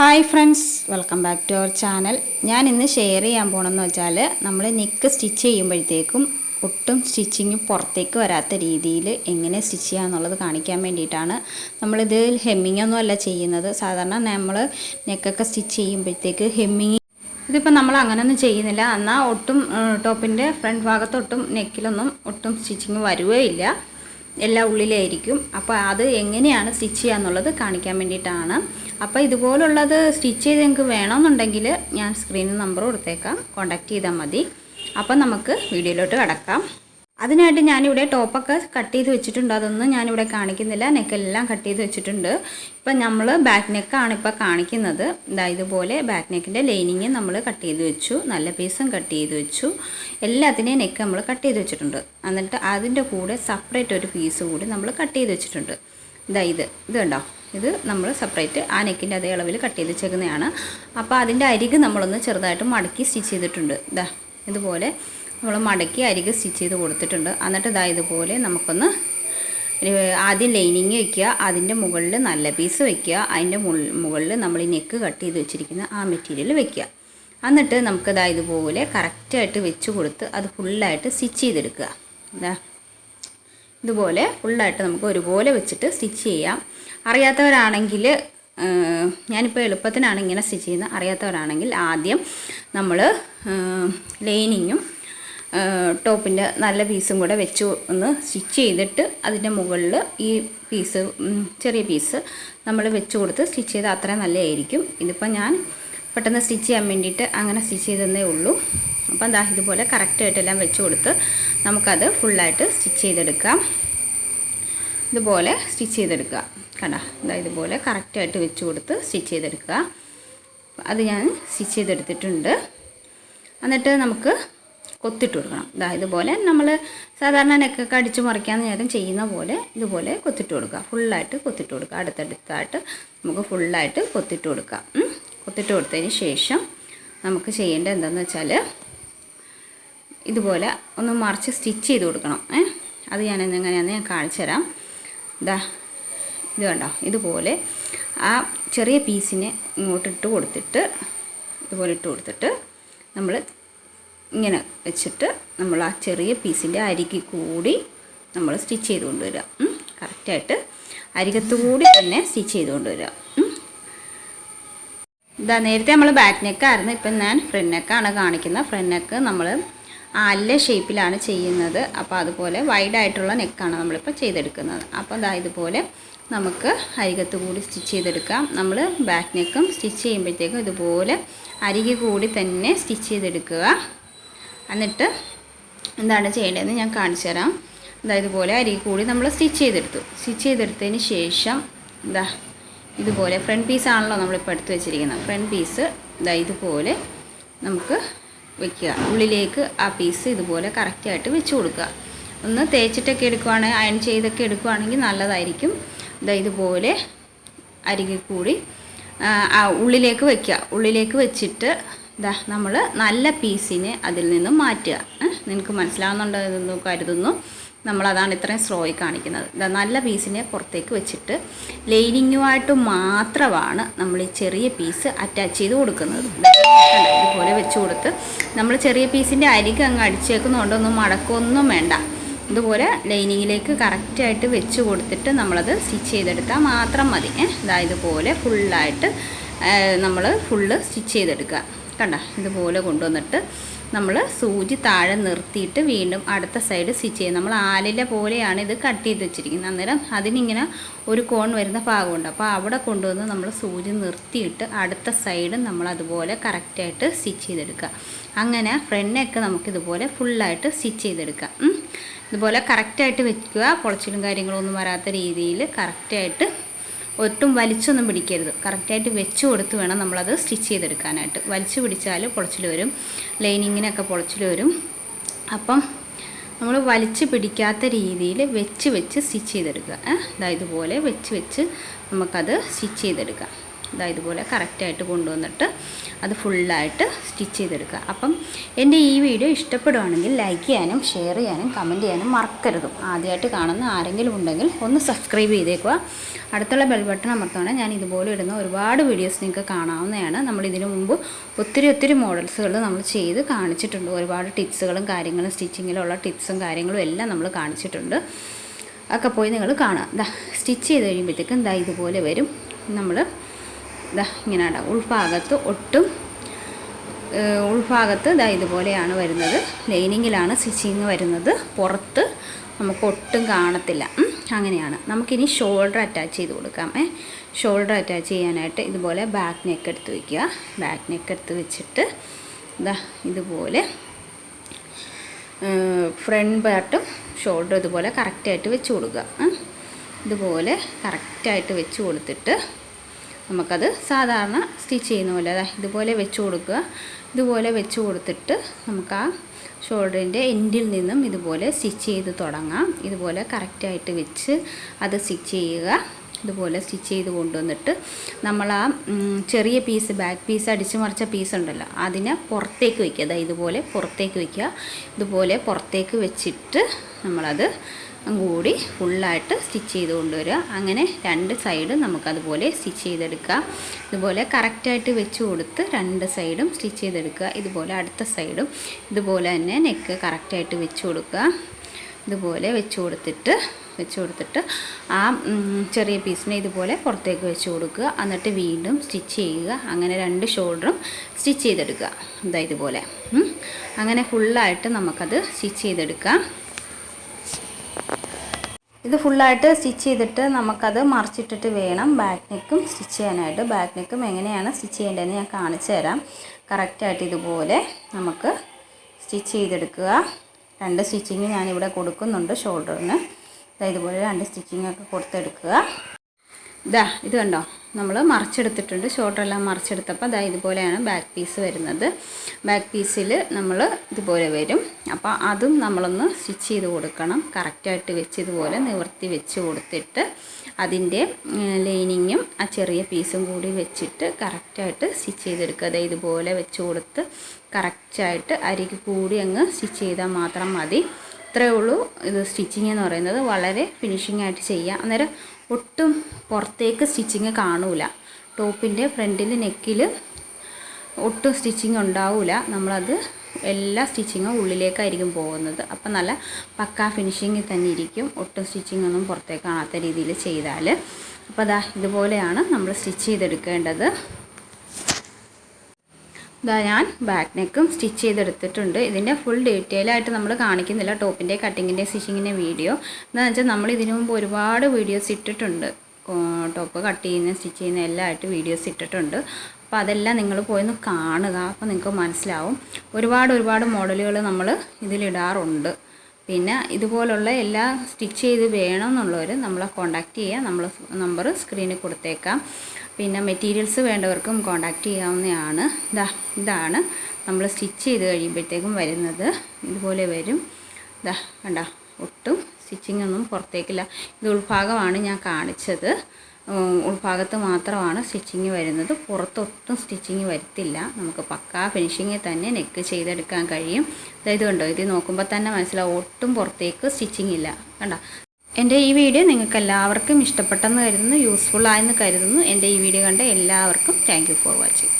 Hi friends welcome back to our channel. ഞാൻ ഇന്ന് share ചെയ്യാൻ പോകണമെന്ന് വെച്ചാൽ നമ്മൾ നെക്ക് സ്റ്റിച്ച് ചെയ്യുമ്പോഴത്തേക്കും ഒട്ടും സ്റ്റിച്ചിങ് പുറത്തേക്ക് വരാത്ത രീതിയിൽ എങ്ങനെ സ്റ്റിച്ച് ചെയ്യുക എന്നുള്ളത് കാണിക്കാൻ വേണ്ടിയിട്ടാണ് നമ്മളിത് ഹെമ്മിങ് ഒന്നും അല്ല ചെയ്യുന്നത്. സാധാരണ നമ്മൾ നെക്കൊക്കെ സ്റ്റിച്ച് ചെയ്യുമ്പോഴത്തേക്ക് ഹെമ്മിങ് ഇതിപ്പോൾ നമ്മൾ അങ്ങനെയൊന്നും ചെയ്യുന്നില്ല. എന്നാൽ ഒട്ടും ടോപ്പിന്റെ ഫ്രണ്ട് ഭാഗത്തൊട്ടും നെക്കിലൊന്നും ഒട്ടും സ്റ്റിച്ചിങ് വരുകയില്ല എല്ലാം ഉള്ളിലായിരിക്കും. അപ്പോൾ അത് എങ്ങനെയാണ് സ്റ്റിച്ച് ചെയ്യുക എന്നുള്ളത് കാണിക്കാൻ വേണ്ടിയിട്ടാണ്. അപ്പോൾ ഇതുപോലുള്ളത് സ്റ്റിച്ച് ചെയ്ത് നിങ്ങൾക്ക് വേണമെന്നുണ്ടെങ്കിൽ ഞാൻ സ്ക്രീനിൽ നമ്പർ കൊടുത്തേക്കാം. കോൺടാക്റ്റ് ചെയ്താൽ മതി. അപ്പം നമുക്ക് വീഡിയോയിലോട്ട് കിടക്കാം. അതിനായിട്ട് ഞാനിവിടെ ടോപ്പൊക്കെ കട്ട് ചെയ്ത് വെച്ചിട്ടുണ്ട്. അതൊന്നും ഞാനിവിടെ കാണിക്കുന്നില്ല. നെക്കെല്ലാം കട്ട് ചെയ്ത് വെച്ചിട്ടുണ്ട്. ഇപ്പം നമ്മൾ ബാക്ക് നെക്കാണ് ഇപ്പോൾ കാണിക്കുന്നത്. ഇതാ ഇതുപോലെ ബാക്ക് നെക്കിന്റെ ലൈനിങ് നമ്മൾ കട്ട് ചെയ്ത് വെച്ചു. നല്ല പീസും കട്ട് ചെയ്ത് വെച്ചു. എല്ലാത്തിനെയും നെക്ക് നമ്മൾ കട്ട് ചെയ്ത് വെച്ചിട്ടുണ്ട്. എന്നിട്ട് അതിന്റെ കൂടെ സെപ്പറേറ്റ് ഒരു പീസ് കൂടി നമ്മൾ കട്ട് ചെയ്ത് വെച്ചിട്ടുണ്ട്. ഇതാ ഇത്. ഇത് കണ്ടോ? ഇത് നമ്മൾ സെപ്പറേറ്റ് ആ നെക്കിന്റെ അതേ അളവിൽ കട്ട് ചെയ്ത് വെച്ചേക്കുന്നതാണ്. അപ്പോൾ അതിന്റെ അരിക് നമ്മളൊന്ന് ചെറുതായിട്ട് മടക്കി സ്റ്റിച്ച് ചെയ്തിട്ടുണ്ട്. ഇതാ ഇതുപോലെ നമ്മൾ മടക്കി അരികെ സ്റ്റിച്ച് ചെയ്ത് കൊടുത്തിട്ടുണ്ട്. എന്നിട്ട് ഇതാ ഇതുപോലെ നമുക്കൊന്ന് ആദ്യം ലൈനിങ് വയ്ക്കുക അതിന്റെ മുകളിൽ നല്ല പീസ് വയ്ക്കുക അതിന്റെ മുകളിൽ നമ്മൾ ഈ നെക്ക് കട്ട് ചെയ്ത് വെച്ചിരിക്കുന്ന ആ മെറ്റീരിയൽ വെക്കുക. എന്നിട്ട് നമുക്കിതാ ഇതുപോലെ കറക്റ്റായിട്ട് വെച്ച് കൊടുത്ത് അത് ഫുള്ളായിട്ട് സ്റ്റിച്ച് ചെയ്തെടുക്കുക. എന്താ ഇതുപോലെ ഫുള്ളായിട്ട് നമുക്ക് ഒരുപോലെ വെച്ചിട്ട് സ്റ്റിച്ച് ചെയ്യാം. അറിയാത്തവരാണെങ്കിൽ ഞാനിപ്പോൾ എളുപ്പത്തിനാണ് ഇങ്ങനെ സ്റ്റിച്ച് ചെയ്യുന്നത്. അറിയാത്തവരാണെങ്കിൽ ആദ്യം നമ്മൾ ലൈനിങ്ങും ടോപ്പിന്റെ നല്ല പീസും കൂടെ വെച്ച് ഒന്ന് സ്റ്റിച്ച് ചെയ്തിട്ട് അതിന്റെ മുകളിൽ ഈ പീസ് ചെറിയ പീസ് നമ്മൾ വെച്ച് കൊടുത്ത് സ്റ്റിച്ച് ചെയ്താൽ അത്രയും നല്ലതായിരിക്കും. ഇതിപ്പോൾ ഞാൻ പെട്ടെന്ന് സ്റ്റിച്ച് ചെയ്യാൻ വേണ്ടിയിട്ട് അങ്ങനെ സ്റ്റിച്ച് ചെയ്തതേ ഉള്ളൂ. അപ്പോൾ എന്താ ഇതുപോലെ കറക്റ്റായിട്ടെല്ലാം വെച്ച് കൊടുത്ത് നമുക്കത് ഫുള്ളായിട്ട് സ്റ്റിച്ച് ചെയ്തെടുക്കാം. ഇതുപോലെ സ്റ്റിച്ച് ചെയ്തെടുക്കുക. കണ്ട? ഇതാ ഇതുപോലെ കറക്റ്റായിട്ട് വെച്ച് കൊടുത്ത് സ്റ്റിച്ച് ചെയ്തെടുക്കുക. അത് ഞാൻ സ്റ്റിച്ച് ചെയ്തെടുത്തിട്ടുണ്ട്. എന്നിട്ട് നമുക്ക് കൊത്തിട്ട് കൊടുക്കണം. ഇതാ ഇതുപോലെ നമ്മൾ സാധാരണ നെക്കൊക്കെ അടിച്ച് മറിക്കാൻ നേരം ചെയ്യുന്ന പോലെ ഇതുപോലെ കൊത്തിട്ട് കൊടുക്കുക. ഫുള്ളായിട്ട് കൊത്തിട്ട് കൊടുക്കുക. അടുത്തടുത്തായിട്ട് നമുക്ക് ഫുള്ളായിട്ട് കൊത്തിട്ട് കൊടുക്കാം. കൊത്തിട്ട് കൊടുത്തതിന് ശേഷം നമുക്ക് ചെയ്യേണ്ടത് എന്താണെന്ന് വെച്ചാൽ ഇതുപോലെ ഒന്ന് മറിച്ച് സ്റ്റിച്ച് ചെയ്ത് കൊടുക്കണം. അത് ഞാൻ എങ്ങനെയാണെന്ന് ഞാൻ കാണിച്ചു തരാം. ഇതാ ഇത് കണ്ടോ? ഇതുപോലെ ആ ചെറിയ പീസിനെ ഇങ്ങോട്ട് ഇട്ട് കൊടുത്തിട്ട് ഇതുപോലെ ഇട്ട് കൊടുത്തിട്ട് നമ്മൾ ഇങ്ങനെ വെച്ചിട്ട് നമ്മൾ ആ ചെറിയ പീസിന്റെ അരികിൽ കൂടി നമ്മൾ സ്റ്റിച്ച് ചെയ്ത് കൊണ്ടുവരിക കറക്റ്റായിട്ട് അരികത്ത് കൂടി തന്നെ സ്റ്റിച്ച് ചെയ്ത് കൊണ്ടുവരിക ഇതാ നേരത്തെ നമ്മൾ ബാക്ക് നെക്കായിരുന്നു ഇപ്പം ഞാൻ ഫ്രണ്ട് നെക്കാണ് കാണിക്കുന്നത്. ഫ്രണ്ട് നെക്ക് നമ്മൾ അല്ല ഷേപ്പിലാണ് ചെയ്യുന്നത്. അപ്പോൾ അതുപോലെ വൈഡായിട്ടുള്ള നെക്കാണ് നമ്മളിപ്പോൾ ചെയ്തെടുക്കുന്നത്. അപ്പോൾ അതാ ഇതുപോലെ നമുക്ക് അരികത്ത് കൂടി സ്റ്റിച്ച് ചെയ്തെടുക്കാം. നമ്മൾ ബാക്ക് നെക്കും സ്റ്റിച്ച് ചെയ്യുമ്പോഴത്തേക്കും ഇതുപോലെ അരികെ കൂടി തന്നെ സ്റ്റിച്ച് ചെയ്തെടുക്കുക. എന്നിട്ട് എന്താണ് ചെയ്യേണ്ടതെന്ന് ഞാൻ കാണിച്ചു തരാം. അതായത് ഇതുപോലെ അരി കൂടി നമ്മൾ സ്റ്റിച്ച് ചെയ്തെടുത്തു. സ്റ്റിച്ച് ചെയ്തെടുത്തതിന് ശേഷം ഇതാ ഇതുപോലെ ഫ്രണ്ട് പീസാണല്ലോ നമ്മളിപ്പോൾ എടുത്ത് വെച്ചിരിക്കുന്നത്. ഫ്രണ്ട് പീസ് ഇതാ ഇതുപോലെ നമുക്ക് വെക്കുക. ഉള്ളിലേക്ക് ആ പീസ് ഇതുപോലെ കറക്റ്റായിട്ട് വെച്ച് കൊടുക്കുക. ഒന്ന് തേച്ചിട്ടൊക്കെ എടുക്കുവാണെങ്കിൽ അയൺ ചെയ്തൊക്കെ എടുക്കുവാണെങ്കിൽ നല്ലതായിരിക്കും. ഇതാ ഇതുപോലെ അരികിൽ കൂടി ഉള്ളിലേക്ക് വെക്കുക. ഉള്ളിലേക്ക് വെച്ചിട്ട് ഇതാ നമ്മൾ നല്ല പീസിനെ അതിൽ നിന്നും മാറ്റുക. നിനക്ക് മനസ്സിലാവുന്നുണ്ടെന്ന് കരുതുന്നു. നമ്മളതാണ് ഇത്രയും സ്ലോയി കാണിക്കുന്നത്. ഇതാ നല്ല പീസിനെ പുറത്തേക്ക് വെച്ചിട്ട് ലൈനിങ്ങുമായിട്ട് മാത്രമാണ് നമ്മൾ ഈ ചെറിയ പീസ് അറ്റാച്ച് ചെയ്ത് കൊടുക്കുന്നത്. ഇതുപോലെ വെച്ച് കൊടുത്ത് നമ്മൾ ചെറിയ പീസിന്റെ അരികെ അങ്ങ് അടിച്ചേക്കുന്നതുകൊണ്ട് ഒന്നും മടക്കൊന്നും വേണ്ട. ഇതുപോലെ ലൈനിങ്ങിലേക്ക് കറക്റ്റായിട്ട് വെച്ച് കൊടുത്തിട്ട് നമ്മളത് സ്റ്റിച്ച് ചെയ്തെടുത്താൽ മാത്രം മതി. ഇതാ ഇതുപോലെ ഫുള്ളായിട്ട് നമ്മൾ ഫുള്ള് സ്റ്റിച്ച് ചെയ്തെടുക്കുക. കണ്ട ഇതുപോലെ കൊണ്ടുവന്നിട്ട് നമ്മൾ സൂചി താഴെ നിർത്തിയിട്ട് വീണ്ടും അടുത്ത സൈഡ് സ്റ്റിച്ച് ചെയ്യും നമ്മൾ ആലില പോലെയാണ് ഇത് കട്ട് ചെയ്ത് വെച്ചിരിക്കുന്നത്. അന്നേരം അതിനിങ്ങനെ ഒരു കോൺ വരുന്ന ഭാഗമുണ്ട്. അപ്പോൾ അവിടെ കൊണ്ടുവന്ന് നമ്മൾ സൂചി നിർത്തിയിട്ട് അടുത്ത സൈഡ് നമ്മൾ അതുപോലെ കറക്റ്റായിട്ട് സ്റ്റിച്ച് ചെയ്തെടുക്കുക. അങ്ങനെ ഫ്രണ്ടൊക്കെ നമുക്കിതുപോലെ ഫുള്ളായിട്ട് സ്റ്റിച്ച് ചെയ്തെടുക്കാം ഇതുപോലെ കറക്റ്റായിട്ട് വെക്കുക. പൊളച്ചിലും കാര്യങ്ങളൊന്നും വരാത്ത രീതിയിൽ കറക്റ്റായിട്ട് ഒട്ടും വലിച്ചൊന്നും പിടിക്കരുത്. കറക്റ്റായിട്ട് വെച്ച് കൊടുത്ത് വേണം നമ്മളത് സ്റ്റിച്ച് ചെയ്തെടുക്കാനായിട്ട്. വലിച്ചു പിടിച്ചാൽ പൊളച്ചിൽ വരും. ലൈനിങ്ങിനൊക്കെ പൊളച്ചിൽ വരും. അപ്പം നമ്മൾ വലിച്ച് പിടിക്കാത്ത രീതിയിൽ വെച്ച് വെച്ച് സ്റ്റിച്ച് ചെയ്തെടുക്കുക. അതായത് ഇതുപോലെ വെച്ച് വെച്ച് നമുക്കത് സ്റ്റിച്ച് ചെയ്തെടുക്കാം. ഇതാ ഇതുപോലെ കറക്റ്റായിട്ട് കൊണ്ടുവന്നിട്ട് അത് ഫുള്ളായിട്ട് സ്റ്റിച്ച് ചെയ്തെടുക്കുക. അപ്പം എന്റെ ഈ വീഡിയോ ഇഷ്ടപ്പെടുവാണെങ്കിൽ ലൈക്ക് ചെയ്യാനും ഷെയർ ചെയ്യാനും കമന്റ് ചെയ്യാനും മറക്കരുതും. ആദ്യമായിട്ട് കാണുന്ന ആരെങ്കിലും ഉണ്ടെങ്കിൽ ഒന്ന് സബ്സ്ക്രൈബ് ചെയ്തേക്കുക. അടുത്തുള്ള ബെൽ ബട്ടൺ അമർത്തുകയാണെങ്കിൽ ഞാൻ ഇതുപോലെ ഇടുന്ന ഒരുപാട് വീഡിയോസ് നിങ്ങൾക്ക് കാണാവുന്നതാണ്. നമ്മൾ ഇതിനു മുമ്പ് ഒത്തിരി ഒത്തിരി മോഡൽസുകൾ നമ്മൾ ചെയ്ത് കാണിച്ചിട്ടുണ്ട്. ഒരുപാട് ടിപ്സുകളും കാര്യങ്ങളും സ്റ്റിച്ചിങ്ങിലുള്ള ടിപ്സും കാര്യങ്ങളും എല്ലാം നമ്മൾ കാണിച്ചിട്ടുണ്ട്. ഒക്കെ പോയി നിങ്ങൾ കാണുക. ദാ സ്റ്റിച്ച് ചെയ്ത് കഴിയുമ്പോഴത്തേക്കും ദാ ഇതുപോലെ വരും. നമ്മൾ ദാ ഇങ്ങനെ ഉണ്ടാകും ഉൾഭാഗത്ത് ഒട്ടും ഉൾഭാഗത്ത് ഇതാ ഇതുപോലെയാണ് വരുന്നത്. ലൈനിങ്ങിലാണ് സ്റ്റിച്ചിങ് വരുന്നത്. പുറത്ത് നമുക്ക് ഒട്ടും കാണത്തില്ല. അങ്ങനെയാണ്. നമുക്കിനി ഷോൾഡർ അറ്റാച്ച് ചെയ്ത് കൊടുക്കാം ഏ. ഷോൾഡർ അറ്റാച്ച് ചെയ്യാനായിട്ട് ഇതുപോലെ ബാക്ക് നെക്ക് എടുത്ത് വയ്ക്കുക ബാക്ക് നെക്ക് എടുത്ത് വെച്ചിട്ട് ഇതാ ഇതുപോലെ ഫ്രണ്ട് പാർട്ടും ഷോൾഡർ ഇതുപോലെ കറക്റ്റായിട്ട് വെച്ച് കൊടുക്കുക ഇതുപോലെ കറക്റ്റായിട്ട് വെച്ച് കൊടുത്തിട്ട് നമുക്കത് സാധാരണ സ്റ്റിച്ച് ചെയ്യുന്ന പോലെ ഇതുപോലെ വെച്ച് കൊടുക്കുക. ഇതുപോലെ വെച്ച് കൊടുത്തിട്ട് നമുക്ക് ആ ഷോൾഡറിന്റെ എൻഡിൽ നിന്നും ഇതുപോലെ സ്റ്റിച്ച് ചെയ്ത് തുടങ്ങാം. ഇതുപോലെ കറക്റ്റായിട്ട് വെച്ച് അത് സ്റ്റിച്ച് ചെയ്യുക. ഇതുപോലെ സ്റ്റിച്ച് ചെയ്ത് കൊണ്ടുവന്നിട്ട് നമ്മൾ ആ ചെറിയ പീസ് ബാക്ക് പീസ് അടിച്ചു മറിച്ച പീസ് ഉണ്ടല്ലോ അതിനെ പുറത്തേക്ക് വയ്ക്കുക അതായത് ഇതുപോലെ പുറത്തേക്ക് വയ്ക്കുക ഇതുപോലെ പുറത്തേക്ക് വെച്ചിട്ട് നമ്മളത് കൂടി ഫുള്ളായിട്ട് സ്റ്റിച്ച് ചെയ്ത് കൊണ്ടുവരിക. അങ്ങനെ രണ്ട് സൈഡ് നമുക്കതുപോലെ സ്റ്റിച്ച് ചെയ്തെടുക്കാം. ഇതുപോലെ കറക്റ്റായിട്ട് വെച്ച് കൊടുത്ത് രണ്ട് സൈഡും സ്റ്റിച്ച് ചെയ്തെടുക്കുക. ഇതുപോലെ അടുത്ത സൈഡും ഇതുപോലെ തന്നെ നെക്ക് കറക്റ്റായിട്ട് വെച്ച് കൊടുക്കുക. ഇതുപോലെ വെച്ച് കൊടുത്തിട്ട് വെച്ച് കൊടുത്തിട്ട് ആ ചെറിയ പീസിനെ ഇതുപോലെ പുറത്തേക്ക് വെച്ച് കൊടുക്കുക. എന്നിട്ട് വീണ്ടും സ്റ്റിച്ച് ചെയ്യുക. അങ്ങനെ രണ്ട് ഷോൾഡറും സ്റ്റിച്ച് ചെയ്തെടുക്കുക. ഇതാ ഇതുപോലെ. അങ്ങനെ ഫുള്ളായിട്ട് നമുക്കത് സ്റ്റിച്ച് ചെയ്തെടുക്കാം. ഇത് ഫുള്ളായിട്ട് സ്റ്റിച്ച് ചെയ്തിട്ട് നമുക്കത് മറിച്ചിട്ടിട്ട് വേണം. ബാക്ക് നെക്കും സ്റ്റിച്ച് ചെയ്യാനായിട്ട്. ബാക്ക് നെക്കും എങ്ങനെയാണ് സ്റ്റിച്ച് ചെയ്യേണ്ടതെന്ന് ഞാൻ കാണിച്ചു തരാം. കറക്റ്റായിട്ട് ഇതുപോലെ നമുക്ക് സ്റ്റിച്ച് ചെയ്തെടുക്കുക. രണ്ട് സ്റ്റിച്ചിങ് ഞാനിവിടെ കൊടുക്കുന്നുണ്ട് ഷോൾഡറിന് ഇതുപോലെ രണ്ട് സ്റ്റിച്ചിങ്ങൊക്കെ കൊടുത്തെടുക്കുക. ഇതാ ഇത് കണ്ടോ? നമ്മൾ മറിച്ചെടുത്തിട്ടുണ്ട്. ഷോർട്ടെല്ലാം മറിച്ചെടുത്തപ്പോൾ അതാ ഇതുപോലെയാണ് ബാക്ക് പീസ് വരുന്നത്. ബാക്ക് പീസിൽ നമ്മൾ ഇതുപോലെ വരും. അപ്പോൾ അതും നമ്മളൊന്ന് സ്റ്റിച്ച് ചെയ്ത് കൊടുക്കണം. കറക്റ്റായിട്ട് വെച്ച് ഇതുപോലെ നിവർത്തി വെച്ച് കൊടുത്തിട്ട് അതിന്റെ ലൈനിങ്ങും ആ ചെറിയ പീസും കൂടി വെച്ചിട്ട് കറക്റ്റായിട്ട് സ്റ്റിച്ച് ചെയ്തെടുക്കുക. അതായത് ഇതുപോലെ വെച്ച് കൊടുത്ത് കറക്റ്റായിട്ട് അരിക്ക് കൂടി അങ്ങ് സ്റ്റിച്ച് ചെയ്താൽ മാത്രം മതി. ഇത്രയേ ഉള്ളൂ. ഇത് സ്റ്റിച്ചിങ് എന്ന് പറയുന്നത്. വളരെ ഫിനിഷിംഗ് ആയിട്ട് ചെയ്യുക അന്നേരം ഒട്ടും പുറത്തേക്ക് സ്റ്റിച്ചിങ് കാണൂല. ടോപ്പിന്റെ ഫ്രണ്ടിൽ നെക്കിൽ ഒട്ടും സ്റ്റിച്ചിങ് ഉണ്ടാവില്ല നമ്മളത് എല്ലാ സ്റ്റിച്ചിങ്ങും ഉള്ളിലേക്കായിരിക്കും പോകുന്നത്. അപ്പം നല്ല പക്കാ ഫിനിഷിങ്ങിൽ തന്നെ ഇരിക്കും. ഒട്ടും സ്റ്റിച്ചിങ് ഒന്നും പുറത്തേക്ക് കാണാത്ത രീതിയിൽ ചെയ്താൽ അപ്പോൾ അതാ ഇതുപോലെയാണ് നമ്മൾ സ്റ്റിച്ച് ചെയ്തെടുക്കേണ്ടത്. ഇതാ ഞാൻ ബാക്ക് നെക്കും സ്റ്റിച്ച് ചെയ്തെടുത്തിട്ടുണ്ട്. ഇതിന്റെ ഫുൾ ഡീറ്റെയിൽ ആയിട്ട് നമ്മൾ കാണിക്കുന്നില്ല. ടോപ്പിന്റെ കട്ടിങ്ങിന്റെ സ്റ്റിച്ചിങ്ങിന്റെ വീഡിയോ എന്താണെന്ന് വെച്ചാൽ നമ്മൾ ഇതിനു മുമ്പ് ഒരുപാട് വീഡിയോസ് ഇട്ടിട്ടുണ്ട്. ടോപ്പ് കട്ട് ചെയ്യുന്ന സ്റ്റിച്ച് ചെയ്യുന്ന എല്ലാം ആയിട്ട് വീഡിയോസ് ഇട്ടിട്ടുണ്ട്. അപ്പോൾ അതെല്ലാം നിങ്ങൾ പോയി കാണുക. അപ്പോൾ നിങ്ങൾക്ക് മനസ്സിലാവും. ഒരുപാട് ഒരുപാട് മോഡലുകൾ നമ്മൾ ഇതിലിടാറുണ്ട്. പിന്നെ ഇതുപോലുള്ള എല്ലാ സ്റ്റിച്ച് ചെയ്ത് വേണമെന്നുള്ളവർ നമ്മളെ കോണ്ടാക്റ്റ് ചെയ്യുക നമ്മൾ നമ്പർ സ്ക്രീനിൽ കൊടുത്തേക്കാം. പിന്നെ മെറ്റീരിയൽസ് വേണ്ടവർക്കും കോണ്ടാക്ട് ചെയ്യാവുന്നതാണ്. ഇതാ ഇതാണ് നമ്മൾ സ്റ്റിച്ച് ചെയ്ത് കഴിയുമ്പോഴത്തേക്കും വരുന്നത്. ഇതുപോലെ വരും. ഇതാ കണ്ട ഒട്ടും സ്റ്റിച്ചിങ് ഒന്നും പുറത്തേക്കില്ല. ഇത് ഉൾഭാഗമാണ് ഞാൻ കാണിച്ചത്. ഉൾഭാഗത്ത് മാത്രമാണ് സ്റ്റിച്ചിങ് വരുന്നത്. പുറത്തൊട്ടും സ്റ്റിച്ചിങ് വരുത്തില്ല. നമുക്ക് പക്കാ ഫിനിഷിങ്ങിൽ തന്നെ നെക്ക് ചെയ്തെടുക്കാൻ കഴിയും. അതായത് കണ്ടോ? ഇത് നോക്കുമ്പോൾ തന്നെ മനസ്സിലാവും. ഒട്ടും പുറത്തേക്ക് സ്റ്റിച്ചിങ് ഇല്ല. കണ്ടോ? എന്റെ ഈ വീഡിയോ നിങ്ങൾക്ക് എല്ലാവർക്കും ഇഷ്ടപ്പെട്ടെന്ന് കരുതുന്നു യൂസ്ഫുൾ ആയെന്ന് കരുതുന്നു. എന്റെ ഈ വീഡിയോ കണ്ട എല്ലാവർക്കും താങ്ക് ഫോർ വാച്ചിങ്